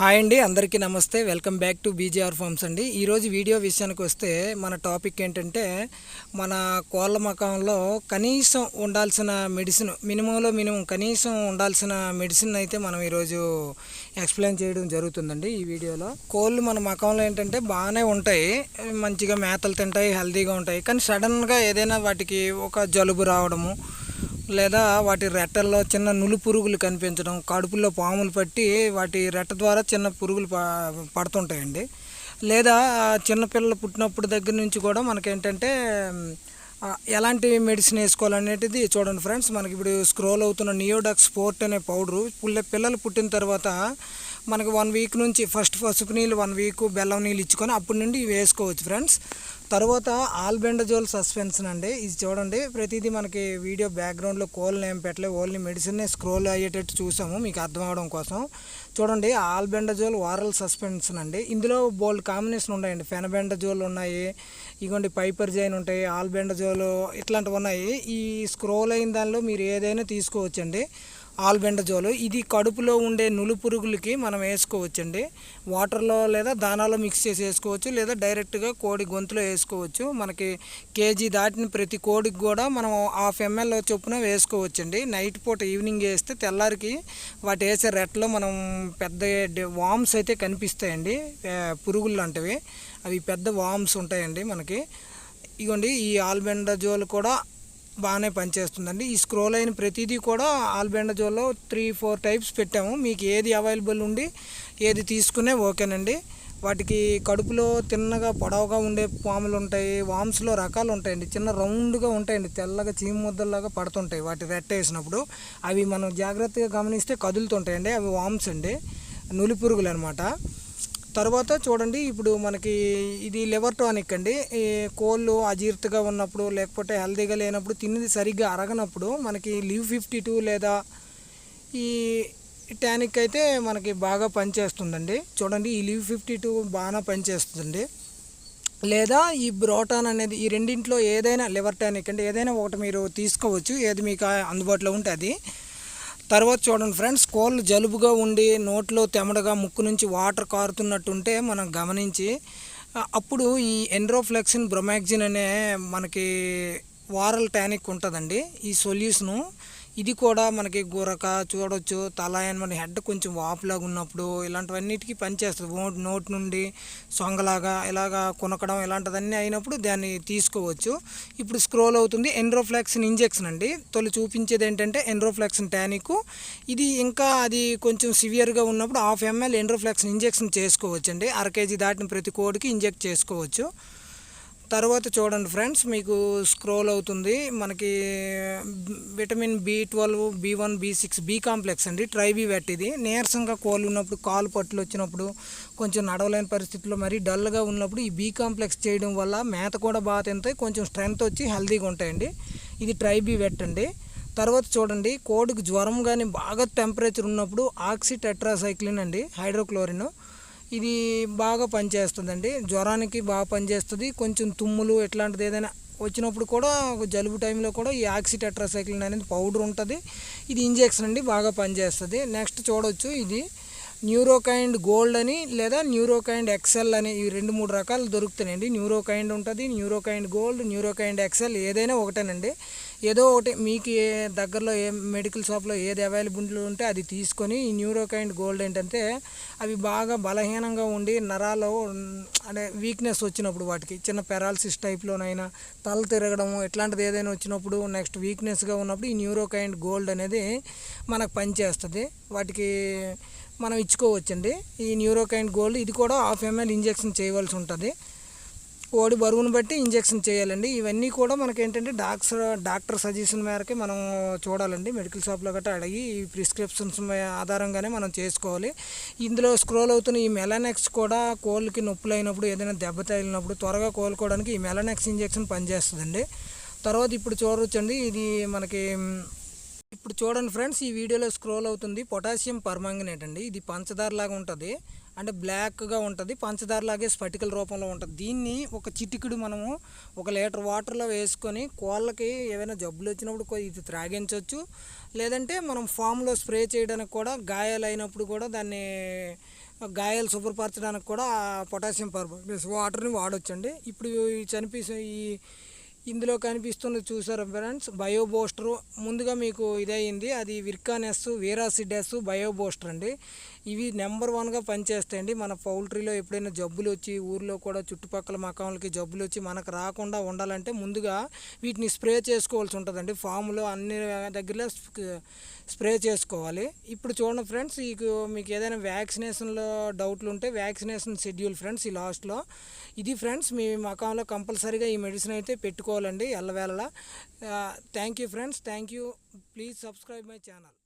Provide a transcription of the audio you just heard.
Hi అండి అందరికీ నమస్తే. Welcome back to BJR farms అండి. ఈరోజు వీడియో విషయానికి వస్తే మన టాపిక్ ఏంటంటే మన కోళ్ళ మకంలో కనీసం ఉండాల్సిన మెడిసిన్ మినిమంలో మినిమం కనీసం ఉండాల్సిన మెడిసిన్ అయితే మనం ఈరోజు ఎక్స్ప్లెయిన్ చేయడం జరుగుతుందండి ఈ వీడియోలో. కోళ్ళు మన మకంలో ఏంటంటే బాగానే ఉంటాయి మంచిగా మేతలు తింటాయి హెల్తీగా ఉంటాయి కానీ సడన్గా ఏదైనా వాటికి ఒక జలుబు రావడము లేదా వాటి రెట్టల్లో చిన్న నులు పురుగులు కనిపించడం కడుపులో పాములు పట్టి వాటి రెట్ట ద్వారా చిన్న పురుగులు పడుతుంటాయండి. లేదా చిన్నపిల్లలు పుట్టినప్పుడు దగ్గర నుంచి కూడా మనకేంటంటే ఏంటంటే ఎలాంటి మెడిసిన్ వేసుకోవాలనేటిది చూడండి ఫ్రెండ్స్. మనకి ఇప్పుడు స్క్రోల్ అవుతున్న నియోడక్స్ స్పోర్ట్ అనే పౌడరు పిల్లలు పుట్టిన తర్వాత మనకి వన్ వీక్ నుంచి ఫస్ట్ పసుపు నీళ్ళు వన్ వీక్ బెల్లం నీళ్ళు ఇచ్చుకొని అప్పటి నుండి ఇవి వేసుకోవచ్చు ఫ్రెండ్స్. తర్వాత ఆల్బెండజోల్ సస్పెన్షన్ అండి. ఇది చూడండి. ప్రతిదీ మనకి వీడియో బ్యాక్గ్రౌండ్లో కోల్ ఏం పెట్టలే ఓన్లీ మెడిసిన్నే స్క్రోల్ అయ్యేటట్టు చూసాము మీకు అర్థం అవడం కోసం. చూడండి ఆల్బెండజోల్ వారల్ సస్పెన్షన్ అండి ఇందులో బోల్డ్ కాంబినేషన్ ఉన్నాయండి. ఫెనబెండజోల్ ఉన్నాయి ఇగోండి పైపర్ జైన్ ఉంటాయి ఆల్బెండజోల్ ఇట్లాంటివి ఉన్నాయి. ఈ స్క్రోల్ అయిన దానిలో మీరు ఏదైనా తీసుకోవచ్చండి. ఆల్బెండజోలు ఇది కడుపులో ఉండే నులు పురుగులకి మనం వేసుకోవచ్చండి. వాటర్లో లేదా దానాలో మిక్స్ చేసి వేసుకోవచ్చు లేదా డైరెక్ట్గా కోడి గొంతులో వేసుకోవచ్చు. మనకి కేజీ దాటిన ప్రతి కోడికి కూడా మనం హాఫ్ ఎంఎల్ చొప్పున వేసుకోవచ్చండి. నైట్ పూట ఈవినింగ్ వేస్తే తెల్లారికి వాటి వేసే రెట్లో మనం పెద్ద వామ్స్ అయితే కనిపిస్తాయండి పురుగులు లాంటివి. అవి పెద్ద వామ్స్ ఉంటాయండి మనకి. ఇగోండి ఈ ఆల్బెండజోల్ కూడా బాగానే పనిచేస్తుందండి. ఈ స్క్రోల్ అయిన ప్రతిదీ కూడా ఆల్బెండజోల్లో త్రీ ఫోర్ టైప్స్ పెట్టాము. మీకు ఏది అవైలబుల్ ఉండి ఏది తీసుకునే ఓకేనండి. వాటికి కడుపులో తిన్నగా పొడవుగా ఉండే పాములు ఉంటాయి వామ్స్లో రకాలు ఉంటాయండి. చిన్న రౌండ్గా ఉంటాయండి. తెల్లగా చీమ ముద్దల్లాగా పడుతుంటాయి వాటి రెట్ట వేసినప్పుడు. అవి మనం జాగ్రత్తగా గమనిస్తే కదులుతుంటాయండి. అవి వామ్స్ అండి. నులి పురుగులు అనమాట తర్వాత చూడండి ఇప్పుడు మనకి ఇది లివర్ టానిక్ అండి. ఈ కోళ్ళు అజీర్తిగా ఉన్నప్పుడు లేకపోతే హెల్తీగా లేనప్పుడు తిన్నది సరిగ్గా అరగనప్పుడు మనకి లివ్ ఫిఫ్టీ టూ లేదా ఈ టానిక్ అయితే మనకి బాగా పనిచేస్తుందండి. చూడండి ఈ లివ్ ఫిఫ్టీ టూ బాగా పనిచేస్తుందండి. లేదా ఈ బ్రోటాన్ అనేది ఈ రెండింట్లో ఏదైనా లివర్ టానిక్ అంటే ఏదైనా ఒకటి మీరు తీసుకోవచ్చు. ఏది మీకు అందుబాటులో ఉంటే అది. తర్వాత చూడండి ఫ్రెండ్స్ కోళ్ళు జలుబుగా ఉండి నోట్లో తెమడగా ముక్కు నుంచి వాటర్ కారుతున్నట్టుంటే మనం గమనించి అప్పుడు ఈ ఎండ్రోఫ్లెక్సిన్ బ్రొమాక్జిన్ అనే మనకి వారల్ టానిక్ ఉంటుందండి. ఈ సొల్యూషను ఇది కూడా మనకి గురక చూడొచ్చు. తల మన హెడ్ కొంచెం వాపులాగా ఉన్నప్పుడు ఇలాంటివన్నిటికీ పనిచేస్తుంది. నోట్ నోట్ నుండి సొంగలాగా ఇలాగా కొనకడం ఇలాంటివన్నీ అయినప్పుడు దాన్ని తీసుకోవచ్చు. ఇప్పుడు స్క్రోల్ అవుతుంది ఎండ్రోఫ్లాక్సిన్ ఇంజెక్షన్ అండి. తొలి చూపించేది ఏంటంటే ఎండ్రోఫ్లాక్సిన్ టానిక్. ఇది ఇంకా అది కొంచెం సివియర్గా ఉన్నప్పుడు హాఫ్ ఎంఎల్ ఎండ్రోఫ్లాక్సిన్ ఇంజెక్షన్ చేసుకోవచ్చు అండి అర కేజీ దాటిన ప్రతి కోడికి ఇంజెక్ట్ చేసుకోవచ్చు. తర్వాత చూడండి ఫ్రెండ్స్ మీకు స్క్రోల్ అవుతుంది. మనకి vitamin B twelve B one B six B complex అండి. ట్రైబీవెట్ ఇది. నీరసంగా కోళ్ళు ఉన్నప్పుడు కాలు పట్టులు వచ్చినప్పుడు కొంచెం నడవలేని పరిస్థితుల్లో మరీ డల్గా ఉన్నప్పుడు ఈ బి కాంప్లెక్స్ చేయడం వల్ల మేత కూడా బాగా తింటాయి. కొంచెం స్ట్రెంగ్త్ వచ్చి హెల్తీగా ఉంటాయండి. ఇది ట్రైబీవెట్ అండి. తర్వాత చూడండి కోడికి జ్వరం కానీ బాగా టెంపరేచర్ ఉన్నప్పుడు ఆక్సి టెట్రాసైక్లిన్ అండి హైడ్రోక్లోరిన్. ఇది బాగా పనిచేస్తుందండి. జ్వరానికి బాగా పనిచేస్తుంది. కొంచెం తుమ్ములు ఇట్లాంటిది ఏదైనా వచ్చినప్పుడు కూడా ఒక జలుబు టైంలో కూడా ఈ ఆక్సిటెట్రాసైక్లిన్ అనేది పౌడర్ ఉంటుంది. ఇది ఇంజెక్షన్ అండి బాగా పనిచేస్తుంది. నెక్స్ట్ చూడొచ్చు ఇది న్యూరోకైండ్ గోల్డ్ అని లేదా న్యూరోకైండ్ ఎక్సెల్ అని ఈ రెండు మూడు రకాలు దొరుకుతాయండి న్యూరోకైండ్ ఉంటుంది న్యూరోకైండ్ గోల్డ్ న్యూరోకైండ్ ఎక్సెల్ ఏదైనా ఒకటేనండి. ఏదో ఒకటి మీకు ఏ దగ్గరలో ఏ మెడికల్ షాప్లో ఏది అవైలబుల్ ఉంటే అది తీసుకొని ఈ న్యూరోకైండ్ గోల్డ్ ఏంటంటే అవి బాగా బలహీనంగా ఉండి నరాలు అంటే వీక్నెస్ వచ్చినప్పుడు వాటికి చిన్న పెరాలసిస్ టైప్లోనైనా తల తిరగడం ఇట్లాంటిది ఏదైనా వచ్చినప్పుడు నెక్స్ట్ వీక్నెస్గా ఉన్నప్పుడు ఈ న్యూరోకైండ్ గోల్డ్ అనేది మనకు పనిచేస్తుంది. వాటికి మనం ఇచ్చుకోవచ్చండి. ఈ న్యూరోకైండ్ గోల్డ్ ఇది కూడా హాఫ్ ఎంఎల్ ఇంజెక్షన్ చేయవలసి ఉంటుంది. కోడి బరువును బట్టి ఇంజెక్షన్ చేయాలండి. ఇవన్నీ కూడా మనకి ఏంటంటే డాక్టర్ డాక్టర్ సజెషన్ మేరకే మనం చూడాలండి. మెడికల్ షాప్లో గట్రా అడిగి ఈ ప్రిస్క్రిప్షన్స్ ఆధారంగానే మనం చేసుకోవాలి. ఇందులో స్క్రోల్ అవుతున్న ఈ మెలానెక్స్ కూడా కోళ్ళకి నొప్పులు అయినప్పుడు ఏదైనా దెబ్బ తగిలినప్పుడు త్వరగా కోలుకోవడానికి ఈ మెలానెక్స్ ఇంజెక్షన్ పనిచేస్తుందండి. తర్వాత ఇప్పుడు చూడవచ్చండి ఇది మనకి ఇప్పుడు చూడండి ఫ్రెండ్స్ ఈ వీడియోలో స్క్రోల్ అవుతుంది పొటాషియం పర్మాంగనేట్ అండి. ఇది పంచదార లాగా ఉంటుంది. అంటే బ్లాక్గా ఉంటుంది పంచదార లాగే స్ఫటికల రూపంలో ఉంటుంది. దీన్ని ఒక చిటికుడు మనము ఒక లీటర్ వాటర్లో వేసుకొని కోళ్ళకి ఏవైనా జబ్బులు వచ్చినప్పుడు ఇది త్రాగించవచ్చు లేదంటే మనం ఫామ్లో స్ప్రే చేయడానికి కూడా గాయాలైనప్పుడు కూడా దాన్ని గాయాలు శుభ్రపరచడానికి కూడా పొటాషియం పర్బోనేట్ వాటర్ని వాడొచ్చండి. ఇప్పుడు ఈ ఈ ఇందులో కనిపిస్తుంది చూసారా ఫ్రెండ్స్? బయోబూస్టరు ముందుగా మీకు ఇదయింది. అది విర్కానెస్ వీరాసిడెస్ బయో బూస్టర్ అండి. ఇవి నెంబర్ వన్గా పనిచేస్తాయండి. మన పౌల్ట్రీలో ఎప్పుడైనా జబ్బులు వచ్చి ఊర్లో కూడా చుట్టుపక్కల మకాములకి జబ్బులు వచ్చి మనకు రాకుండా ఉండాలంటే ముందుగా వీటిని స్ప్రే చేసుకోవాల్సి ఉంటుందండి. ఫామ్లో అన్ని దగ్గరలో స్ప్రే చేసుకోవాలి. ఇప్పుడు చూడండి ఫ్రెండ్స్ మీకు మీకు ఏదైనా వ్యాక్సినేషన్లో డౌట్లు ఉంటే వ్యాక్సినేషన్ షెడ్యూల్ ఫ్రెండ్స్ ఈ లాస్ట్లో. ఇది ఫ్రెండ్స్ మీ మకాంలో కంపల్సరీగా ఈ మెడిసిన్ అయితే పెట్టుకోవాలి పెట్టుకోవాలండి ఎల్లవేళలా. Thank you friends thank you please subscribe my channel